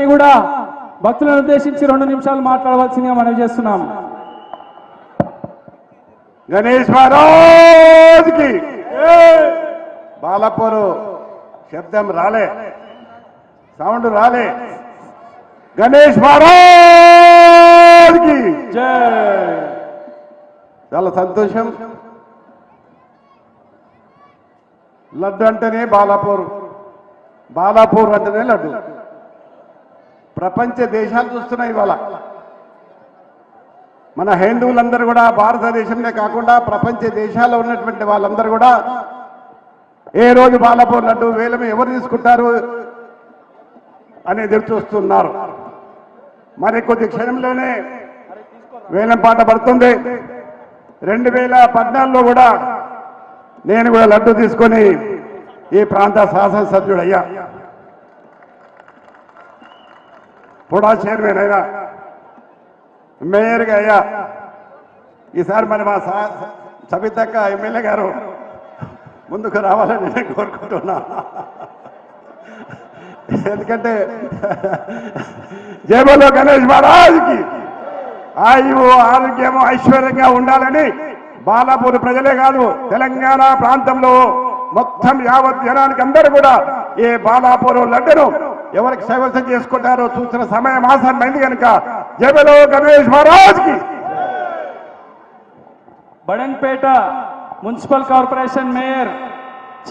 కూడా భక్తులను ఉద్దేశించి రెండు నిమిషాలు మాట్లాడవలసిందిగా మనవి చేస్తున్నాం గణేష్ మహారాజ్కి! బాలపూరు శబ్దం రాలే. సౌండ్ రాలే. గణేష్ మహారాజ్కి! చాలా సంతోషం. లడ్డు అంటేనే బాలాపూర్. బాలాపూర్ అంటేనే లడ్డు. ప్రపంచ దేశాలు చూస్తున్నాయి ఇవాళ. మన హిందువులందరూ కూడా భారతదేశంలో కాకుండా ప్రపంచ దేశాల్లో ఉన్నటువంటి వాళ్ళందరూ కూడా ఏ రోజు బాలపూర్ లడ్డు వేలం ఎవరు తీసుకుంటారు అని ఎదురు చూస్తున్నారు. మరి కొద్ది క్షణంలోనే వేలం పాట పడుతుంది. రెండు వేల పద్నాలుగులో కూడా నేను కూడా లడ్డు తీసుకొని ఈ ప్రాంత శాసనసభ్యుడయ్యా. అయ్యా కూడా చైర్మన్ అయినా. మేయర్గా అయ్యా. ఈసారి మరి మా సా సబితక్క ఎమ్మెల్యే గారు ముందుకు రావాలని నేను కోరుకుంటున్నా. ఎందుకంటే జేబులో గణేష్ మహారాజ్కి ఆయువు ఆరోగ్యము ఐశ్వర్యంగా ఉండాలని బాలాపూర్ ప్రజలే కాదు తెలంగాణ ప్రాంతంలో మొత్తం యావత్ జనానికి అందరూ కూడా ఈ బాలాపూర్ లడ్డును ఎవరికి సైవసం చేసుకుంటారో చూసిన సమయం ఆసన్నైంది కనుక జబలో గణేష్ మహారాజ్కి. బడన్పేట మున్సిపల్ కార్పొరేషన్ మేయర్